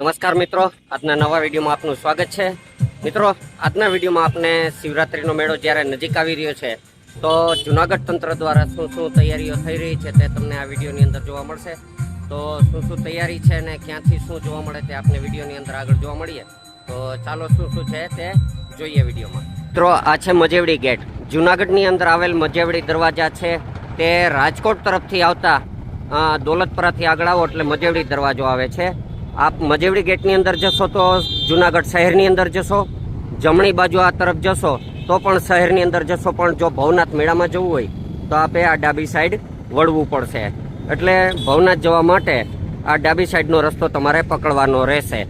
નમસ્કાર મિત્રો, આજના નવા વિડીયોમાં આપનું સ્વાગત છે. મિત્રો, આજના વિડીયોમાં આપને શિવરાત્રિનો મેળો જ્યારે નજીક આવી રહ્યો છે, તો જુનાગઢ તંત્ર દ્વારા શું શું તૈયારીઓ થઈ રહી છે તે તમને આ વિડીયોની અંદર જોવા મળશે. તો શું શું તૈયારી છે અને ક્યાંથી શું જોવા મળે તે આપને વિડીયોની અંદર આગળ જોવા મળીએ. તો ચાલો શું શું છે તે જોઈએ વિડીયોમાં. મિત્રો, આ છે મજેવડી ગેટ. જુનાગઢની અંદર આવેલ મજેવડી દરવાજા છે, તે રાજકોટ તરફથી આવતા દોલતપરાથી આગળ આવો એટલે મજેવડી દરવાજો આવે છે. આપ મજેવડી ગેટની અંદર જશો તો જુનાગઢ શહેરની અંદર જશો, જમણી બાજુ આ તરફ જશો તો પણ શહેરની અંદર જશો, પણ જો ભવનાથ મેળામાં જવું હોય તો આપે આ ડાબી સાઈડ વળવું પડશે. એટલે ભવનાથ જવા માટે આ ડાબી સાઈડનો રસ્તો તમારે પકડવાનો રહેશે.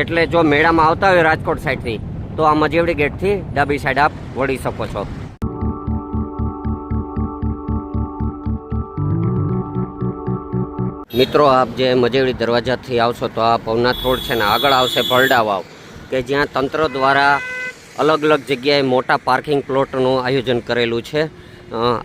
એટલે જો મેળામાં આવતા હોય રાજકોટ સાઈડથી, તો આ મજેવડી ગેટથી ડાબી સાઈડ આપ વળી શકો છો. મિત્રો, આપ જે મજેવડી દરવાજાથી આવશો તો આ ભવનાથ રોડ છે ને આગળ આવશે ભરડા વાવ કે જ્યાં તંત્ર દ્વારા અલગ અલગ જગ્યાએ મોટા પાર્કિંગ પ્લોટનું આયોજન કરેલું છે.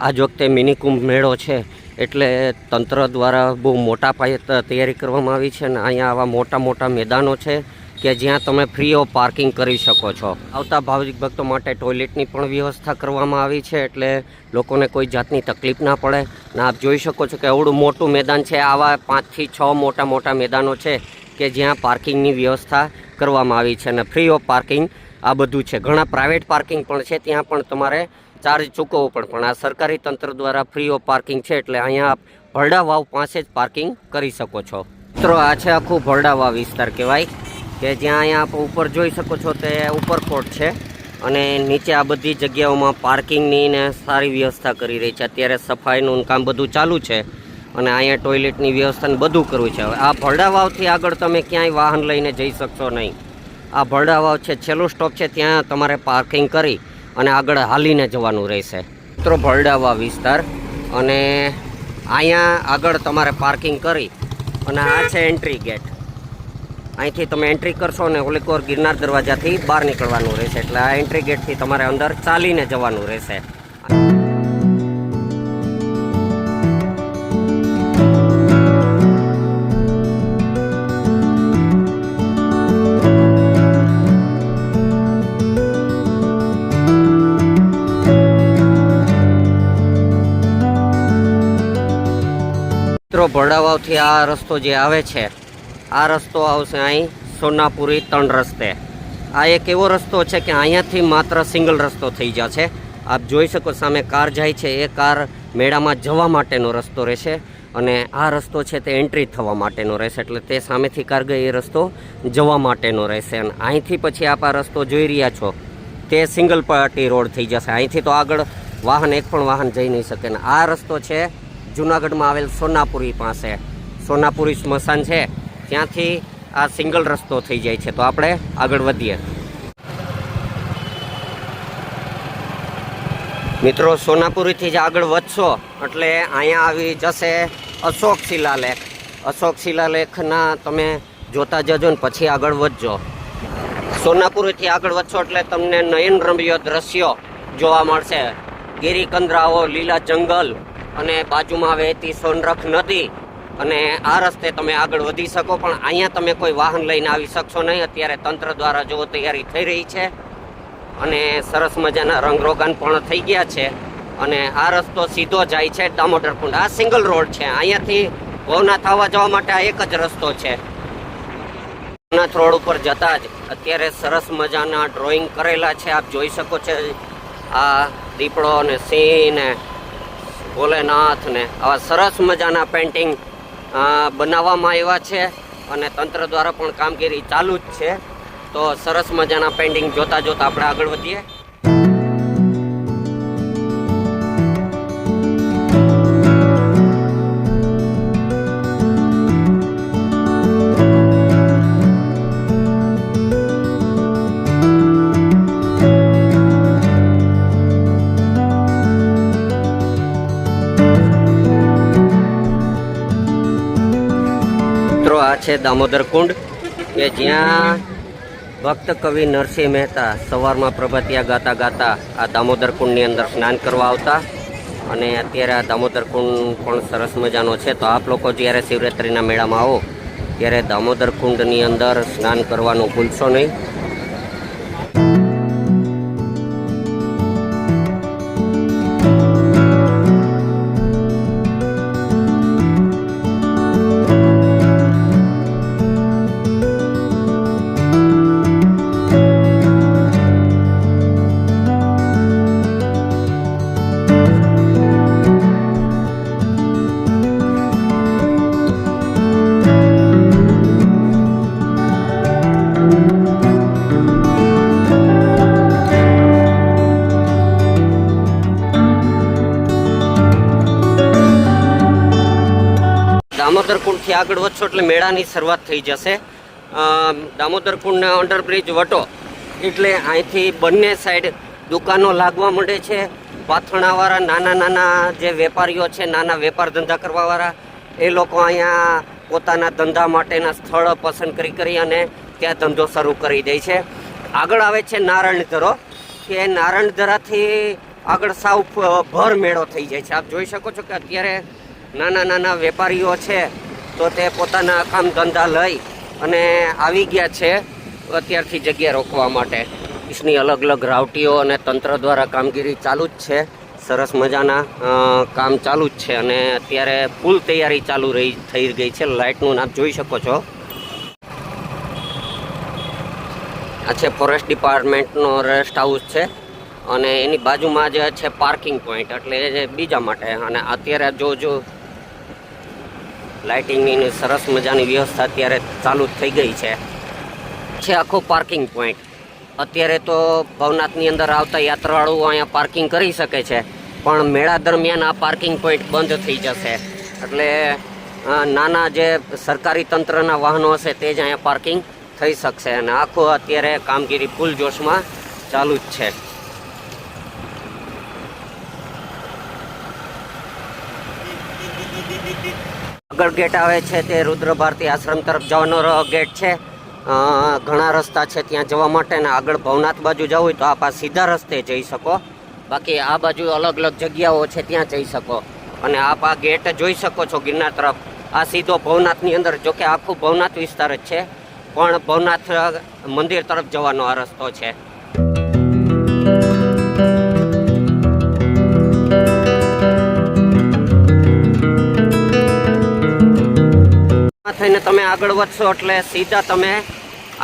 આજ વખતે મિની કુંભ મેળો છે, એટલે તંત્ર દ્વારા બહુ મોટા પાયે તૈયારી કરવામાં આવી છે અને અહીંયા આવા મોટા મોટા મેદાનો છે. કે જ્યાં તમે ફ્રી ઓફ પાર્કિંગ કરી શકો છો. આવતા ભાવિક ભક્તો માટે ટોયલેટની પણ વ્યવસ્થા કરવામાં આવી છે એટલે લોકોને કોઈ જાતની તકલીફ ના પડે. ને આપ જોઈ શકો છો કે એવડું મોટું મેદાન છે. આવા પાંચથી છ મોટા મોટા મેદાનો છે કે જ્યાં પાર્કિંગની વ્યવસ્થા કરવામાં આવી છે અને ફ્રી ઓફ પાર્કિંગ આ બધું છે. ઘણા પ્રાઇવેટ પાર્કિંગ પણ છે. ત્યાં પણ તમારે ચાર્જ ચૂકવવો પણ પણ આ સરકારી તંત્ર દ્વારા ફ્રી ઓફ પાર્કિંગ છે એટલે અહીંયા આપ ભરડા વાવ પાસે જ પાર્કિંગ કરી શકો છો. મિત્રો, આ છે આખું ભરડા વાવ વિસ્તાર કહેવાય. કે જ્યાં અહીંયા આપ ઉપર જોઈ શકો છો તે ઉપરકોટ છે અને નીચે આ બધી જગ્યાઓમાં પાર્કિંગની ને સારી વ્યવસ્થા કરી રહી છે. અત્યારે સફાઈનું કામ બધું ચાલુ છે અને અહીંયા ટોયલેટની વ્યવસ્થાને બધું કરવું છે. હવે આ ભરડા વાવથી આગળ તમે ક્યાંય વાહન લઈને જઈ શકશો નહીં. આ ભરડા વાવ છે, છેલ્લું સ્ટોપ છે, ત્યાં તમારે પાર્કિંગ કરી અને આગળ હાલીને જવાનું રહેશે. મિત્રો ભરડા વાવ વિસ્તાર અને અહીંયા આગળ તમારે પાર્કિંગ કરી અને આ છે એન્ટ્રી ગેટ. અહીંથી તમે એન્ટ્રી કરશો ને ઓલીકોર ગિરનાર દરવાજાથી બહાર નીકળવાનું રહેશે. એટલે આ એન્ટ્રી ગેટથી તમારે અંદર ચાલીને જવાનું રહેશે. મિત્રો, ભરડાવાવથી આ રસ્તો જે આવે છે આ રસ્તો આવશે અહીં સોનાપુરી ત્રણ રસ્તે. આ એક એવો રસ્તો છે કે અહીંયાથી માત્ર સિંગલ રસ્તો થઈ જશે. આપ જોઈ શકો સામે કાર જાય છે. એ કાર મેળામાં જવા માટેનો રસ્તો રહેશે અને આ રસ્તો છે તે એન્ટ્રી થવા માટેનો રહેશે. એટલે તે સામેથી કાર ગઈ, એ રસ્તો જવા માટેનો રહેશે. અને અહીંથી પછી આપ આ રસ્તો જોઈ રહ્યા છો, તે સિંગલ પાર્ટી રોડ થઈ જશે. અહીંથી તો આગળ વાહન, એક પણ વાહન જઈ નહીં શકે. ને આ રસ્તો છે જુનાગઢમાં આવેલ સોનાપુરી પાસે. સોનાપુરી સ્મશાન છે. ત્યાંથી આ સિંગલ રસ્તો થઈ જાય છે. તો આપણે આગળ વધીએ. મિત્રો, સોનાપુરીથી જ આગળ વધશો. એટલે અહીંયા આવી જશે અશોક શિલાલેખ. અશોક શિલાલેખના તમે જોતા જજો ને પછી આગળ વધજો. સોનાપુરીથી આગળ વધશો એટલે તમને નયનરમ્ય દ્રશ્યો જોવા મળશે. ગિરિકંદરાઓ, લીલા જંગલ અને બાજુમાં વહેતી સોનરખ નદી અને આ રસ્તે તમે આગળ વધી શકો, પણ અહીંયા તમે કોઈ વાહન લઈને આવી શકશો નહીં. અત્યારે તંત્ર દ્વારા જો તૈયારી થઈ રહી છે અને સરસ મજાના રંગરોગાન પણ થઈ ગયા છે. અને આ રસ્તો સીધો જાય છે દામોદર કુંડ. આ સિંગલ રોડ છે. અહીંયાથી ભવનાથ આવવા જવા માટે આ એક જ રસ્તો છે. ભવનાથ રોડ ઉપર જતા જ અત્યારે સરસ મજાના ડ્રોઈંગ કરેલા છે. આપ જોઈ શકો છો આ દીપડો ને સિંહ ને ભોલેનાથ ને આવા સરસ મજાના પેન્ટિંગ બનાવવામાં આવ્યા છે અને તંત્ર દ્વારા પણ કામગીરી ચાલુ જ છે. તો સરસ મજાના પેન્ટિંગ જોતા જોતા આપણે આગળ વધીએ. છે દામોદર કુંડ, કે જ્યાં ભક્ત કવિ નરસિંહ મહેતા સવારમાં પ્રભાતિયા ગાતા ગાતા આ દામોદર કુંડની અંદર સ્નાન કરવા આવતા. અને અત્યારે આ દામોદર કુંડ પણ સરસ મજાનો છે. તો આપ લોકો જ્યારે શિવરાત્રિના મેળામાં આવો, ત્યારે દામોદર કુંડની અંદર સ્નાન કરવાનું ભૂલશો નહીં. કુંડથી આગળ વધશો એટલે મેળાની શરૂઆત થઈ જશે. દામોદર કુંડના અંડરબ્રિજ વટો એટલે અહીંથી બંને સાઈડ દુકાનો લાગવા માંડે છે. પાથણાવાળા નાના નાના જે વેપારીઓ છે, નાના વેપાર ધંધા કરવાવાળા, એ લોકો અહીંયા પોતાના ધંધા માટેના સ્થળ પસંદ કરી કરી અને ત્યાં ધંધો શરૂ કરી દે છે. આગળ આવે છે નારાયણધરો કે નારણધરાથી આગળ સાવ ભર મેળો થઈ જાય છે. આપ જોઈ શકો છો કે અત્યારે નાના નાના વેપારીઓ છે તો તે પોતાના કામ ધંધા લઈ અને આવી ગયા છે અત્યારથી જગ્યા રોકવા માટે. ઈસની અલગ અલગ રાવટીઓ અને તંત્ર દ્વારા કામગીરી ચાલુ જ છે. સરસ મજાના કામ ચાલુ જ છે અને અત્યારે ફૂલ તૈયારી ચાલુ રહી, થઈ ગઈ છે. લાઇટનું આપ જોઈ શકો છો. આ છે ફોરેસ્ટ ડિપાર્ટમેન્ટનો રેસ્ટ હાઉસ છે અને એની બાજુમાં જે છે પાર્કિંગ પોઈન્ટ, એટલે બીજા માટે. અને અત્યારે જો જો લાઇટિંગની સરસ મજાની વ્યવસ્થા અત્યારે ચાલુ થઈ ગઈ છે. છે આખો પાર્કિંગ પોઈન્ટ અત્યારે તો ભવનાથની અંદર આવતા યાત્રાળુઓ અહીંયા પાર્કિંગ કરી શકે છે, પણ મેળા દરમિયાન આ પાર્કિંગ પોઈન્ટ બંધ થઈ જશે. એટલે નાના જે સરકારી તંત્રના વાહનો હશે તે જ અહીંયા પાર્કિંગ થઈ શકશે. અને આખું અત્યારે કામગીરી ફૂલ જોશમાં ચાલુ જ છે. આગળ ગેટ આવે છે તે રુદ્ર ભારતી આશ્રમ તરફ જવાનો ગેટ છે. ઘણા રસ્તા છે ત્યાં જવા માટે ને આગળ ભવનાથ બાજુ જવું હોય તો આપ આ સીધા રસ્તે જઈ શકો. બાકી આ બાજુ અલગ અલગ જગ્યાઓ છે ત્યાં જઈ શકો. અને આપ આ ગેટ જોઈ શકો છો ગિરનાર તરફ. આ સીધો ભવનાથની અંદર જો કે આખું ભવનાથ વિસ્તાર જ છે. પણ ભવનાથ મંદિર તરફ જવાનો આ રસ્તો છે. થઈને તમે આગળ વધશો એટલે સીધા તમે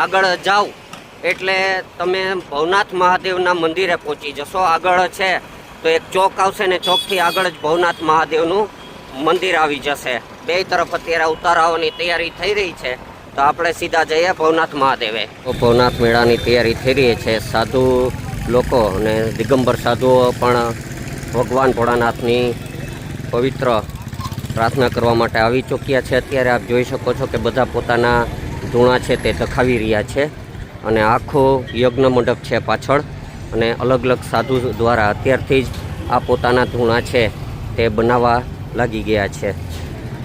આગળ જાઓ. એટલે તમે ભવનાથ મહાદેવના મંદિરે પહોંચી જશો. આગળ છે તો એક ચોક આવશે ને ચોકથી આગળ જ ભવનાથ મહાદેવનું મંદિર આવી જશે. બે તરફ અત્યારે ઉતારાઓની તૈયારી થઈ રહી છે. તો આપણે સીધા જઈએ ભવનાથ મહાદેવે. ભવનાથ મેળાની તૈયારી થઈ રહી છે. સાધુ લોકો અને દિગંબર સાધુઓ પણ ભગવાન ભોળાનાથની પવિત્ર પ્રાર્થના કરવા માટે આવી ચૂક્યા છે. અત્યારે આપ જોઈ શકો છો કે બધા પોતાના ધૂણા છે તે ધખાવી રહ્યા છે અને આખો યજ્ઞ મંડપ છે પાછળ અને અલગ અલગ સાધુ દ્વારા અત્યારથી જ આ પોતાના ધૂણા છે તે બનાવવા લાગી ગયા છે.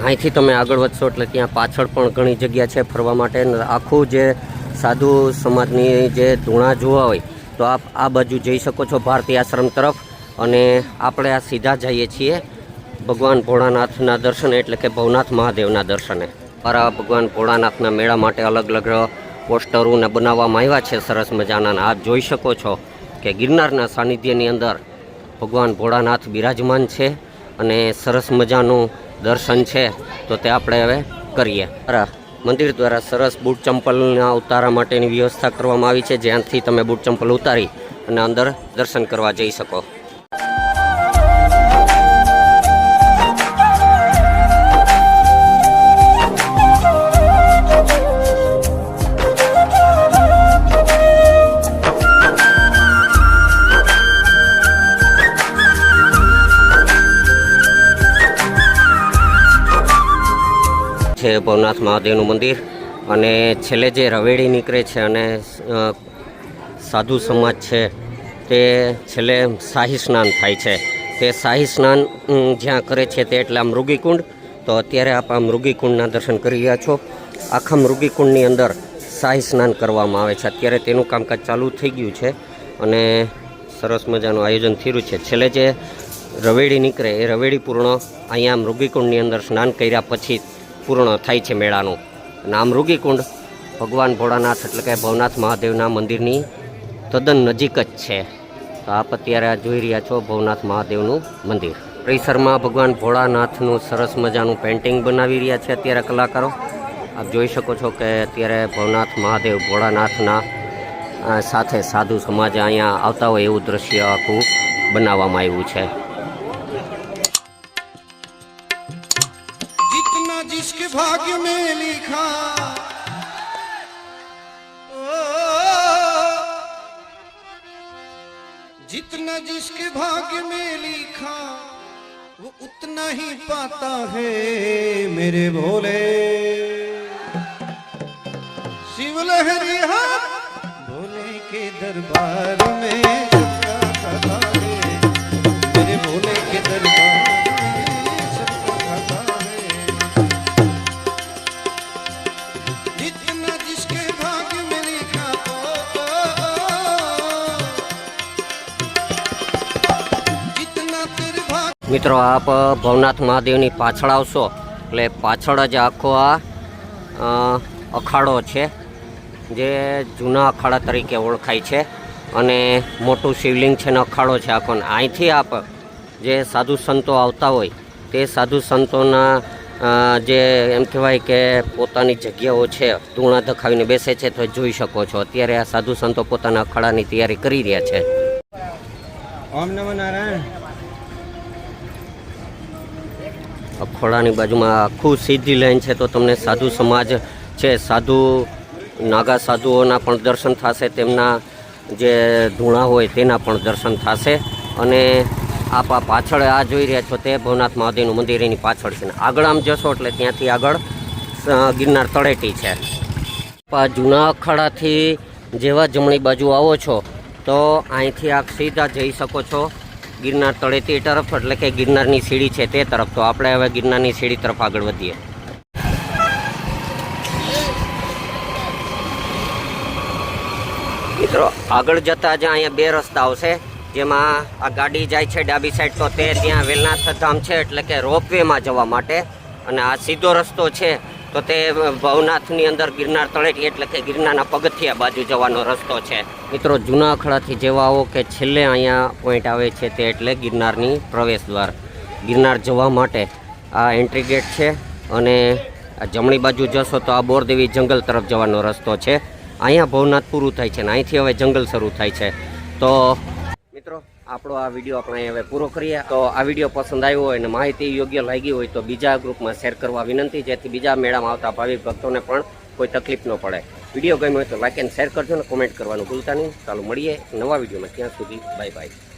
અહીંથી તમે આગળ વધશો એટલે ત્યાં પાછળ પણ ઘણી જગ્યા છે ફરવા માટે. આખું જે સાધુ સમાજની જે ધૂણા જોવા હોય તો આપ આ બાજુ જઈ શકો છો ભારતીય આશ્રમ તરફ અને આપણે આ સીધા જઈએ છીએ. ભગવાન ભોળાનાથના દર્શને એટલે કે ભવનાથ મહાદેવના દર્શને. મારા ભગવાન ભોળાનાથના મેળા માટે અલગ અલગ પોસ્ટરોને બનાવવામાં આવ્યા છે, સરસ મજાના. આપ જોઈ શકો છો કે ગિરનારના સાનિધ્યની અંદર ભગવાન ભોળાનાથ બિરાજમાન છે અને સરસ મજાનું દર્શન છે. તો તે આપણે હવે કરીએ. મંદિર દ્વારા સરસ બૂટ ચંપલના ઉતારા માટેની વ્યવસ્થા કરવામાં આવી છે. જ્યાંથી તમે બૂટ ચંપલ ઉતારી અને અંદર દર્શન કરવા જઈ શકો. છે ભવનાથ મહાદેવનું મંદિર અને છેલ્લે જે રવેડી નીકળે છે અને સાધુ સમાજ છે, તે છેલ્લે શાહી સ્નાન થાય છે. તે શાહી સ્નાન જ્યાં કરે છે તે એટલે આ મૃગીકુંડ. તો અત્યારે આપ આ મૃગીકુંડના દર્શન કરી રહ્યા છો. આખા મૃગીકુંડની અંદર શાહી સ્નાન કરવામાં આવે છે. અત્યારે તેનું કામકાજ ચાલુ થઈ ગયું છે અને સરસ મજાનું આયોજન થયું છે. છેલ્લે જે રવેડી નીકળે, એ રવેડી પૂર્ણ અહીંયા મૃગીકુંડની અંદર સ્નાન કર્યા પછી પૂર્ણ થાય છે મેળાનું. નામ રૂગીકુંડ. ભગવાન ભોળાનાથ એટલે કે ભવનાથ મહાદેવના મંદિરની તદ્દન નજીક જ છે. તો આપ અત્યારે જોઈ રહ્યા છો ભવનાથ મહાદેવનું મંદિર. પરિસરમાં ભગવાન ભોળાનાથનું સરસ મજાનું પેઇન્ટિંગ બનાવી રહ્યા છે અત્યારે કલાકારો. આપ જોઈ શકો છો કે અત્યારે ભવનાથ મહાદેવ ભોળાનાથના સાથે સાધુ સમાજ અહીંયા આવતા હોય એવું દ્રશ્ય આખું બનાવવામાં આવ્યું છે. जिसके भाग्य में लिखा वो उतना ही पाता है मेरे भोले शिव लहरी हाथ भोले के दरबार में सबका खाता है मेरे भोले के दरबार મિત્રો, આપ ભવનાથ મહાદેવની પાછળ આવશો. એટલે પાછળ જ આખો આ અખાડો છે, જે જૂના અખાડા તરીકે ઓળખાય છે. અને મોટું શિવલિંગ છે ને અખાડો છે આખો. અહીંથી આપ જે સાધુ સંતો આવતા હોય, તે સાધુ સંતોના જે એમ કહેવાય કે પોતાની જગ્યાઓ છે, ધૂણા ધખાવીને બેસે છે, તો જોઈ શકો છો. અત્યારે આ સાધુ સંતો પોતાના અખાડાની તૈયારી કરી રહ્યા છે. ઓમ નમો નારાયણ. અખોડાની બાજુમાં આખું સીધી લાઈન છે તો તમને સાધુ સમાજ છે, સાધુ, નાગા સાધુઓના પણ દર્શન થશે, તેમના જે ધૂણા હોય તેના પણ દર્શન થશે અને આપ આ પાછળ આ જોઈ રહ્યા છો તે ભવનાથ મહાદેવનું મંદિર, એની પાછળ છે. આગળ આમ જશો એટલે ત્યાંથી આગળ ગિરનાર તળેટી છે. આ જૂના અખાડાથી જેવા જમણી બાજુ આવો છો, તો અહીંથી આપ સીધા જઈ શકો છો. ગિરનાર તળેટી તરફ, એટલે કે ગિરનારની સીડી છે તે તરફ. તો આપણે હવે ગિરનારની સીડી તરફ આગળ વધીએ. મિત્રો, આગળ જતા જ અહીંયા બે રસ્તા આવશે જેમાં આ ગાડી જાય છે ડાબી સાઈડ તો તે ત્યાં વેલનાથ ધામ છે, એટલે કે રોપવેમાં જવા માટે. અને આ સીધો રસ્તો છે તો તે ભવનાથની અંદર ગિરનાર તળેટી એટલે કે ગિરનારના પગથિયા બાજુ જવાનો રસ્તો છે. મિત્રો જૂના અખડાથી જેવા આવો કે છેલ્લે અહીંયા પોઈન્ટ આવે છે તે એટલે ગિરનારની પ્રવેશ દ્વાર. ગિરનાર જવા માટે આ એન્ટ્રી ગેટ છે અને જમણી બાજુ જશો તો આ બોરદેવી જંગલ તરફ જવાનો રસ્તો છે. અહીંયા ભવનાથ પૂરું થાય છે અને અહીંથી હવે જંગલ શરૂ થાય છે. તો, મિત્રો આપણો આ વીડિયો આપણે હવે પૂરો કરીએ. તો આ વીડિયો પસંદ આવ્યો હોય અને માહિતી યોગ્ય લાગી હોય તો બીજા ગ્રુપમાં શેર કરવા વિનંતી. જેથી બીજા મેળામાં આવતા ભાવિક ભક્તોને પણ કોઈ તકલીફ ન પડે. વીડિયો ગમ્યો હોય તો લાઇક એન્ડ શેર કરજો અને કોમેન્ટ કરવાનું ભૂલતા નહીં. ચાલો મળીએ નવા વિડીયોમાં. ત્યાં સુધી બાય બાય